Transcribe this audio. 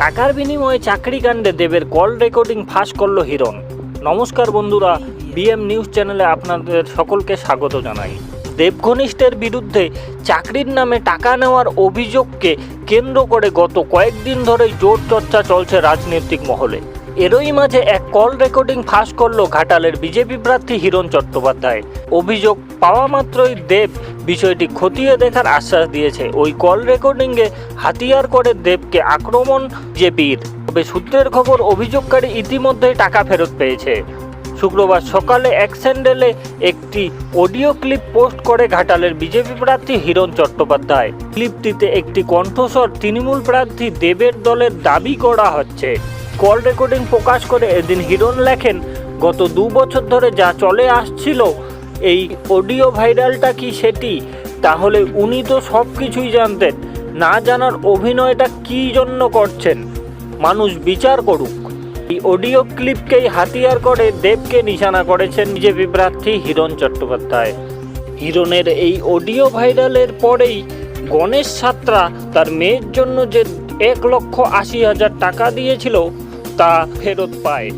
টাকার বিনিময়ে চাকরি কাণ্ডে দেবের কল রেকর্ডিং ফাঁস করল হিরণ। নমস্কার বন্ধুরা, বিএম নিউজ চ্যানেলে আপনাদের সকলকে স্বাগত জানাই। দেবঘনিষ্ঠের বিরুদ্ধে চাকরির নামে টাকা নেওয়ার অভিযোগকে কেন্দ্র করে গত কয়েকদিন ধরেই জোর চর্চা চলছে রাজনৈতিক মহলে। এরই মাঝে এক কল রেকর্ডিং ফাঁস করল ঘাটালের বিজেপি প্রার্থী হিরণ চট্টোপাধ্যায়। অভিযোগ পাওয়া মাত্রই দেব বিষয়টি খতিয়ে দেখার আশ্বাস দিয়েছে। ওই কল রেকর্ডিংয়ে হাতিয়ার করে দেবকে আক্রমণ জেপির তবে সূত্রের খবর, অভিযোগকারী ইতিমধ্যেই টাকা ফেরত পেয়েছে। শুক্রবার সকালে এক স্যান্ডেলে একটি অডিও ক্লিপ পোস্ট করে ঘাটালের বিজেপি প্রার্থী হিরণ চট্টোপাধ্যায়। ক্লিপটিতে একটি কণ্ঠস্বর তৃণমূল প্রার্থী দেবের দলের দাবি করা হচ্ছে। কল রেকর্ডিং প্রকাশ করে এদিন হিরণ লেখেন, গত দু বছর ধরে যা চলে আসছিল এই অডিও ভাইরালটা কি সেটি? তাহলে উনি তো সব কিছুই জানতেন। না জানার অভিনয়টা কী জন্য করছেন? মানুষ বিচার করুক। এই অডিও ক্লিপকেই হাতিয়ার করে দেবকে নিশানা করেছেন বিজেপি প্রার্থী হিরণ চট্টোপাধ্যায়। হিরণের এই অডিও ভাইরালের পরেই গণেশ ছাত্রা তার মেয়ের জন্য যে এক লক্ষ আশি হাজার টাকা দিয়েছিল, তা ফেরত পায়।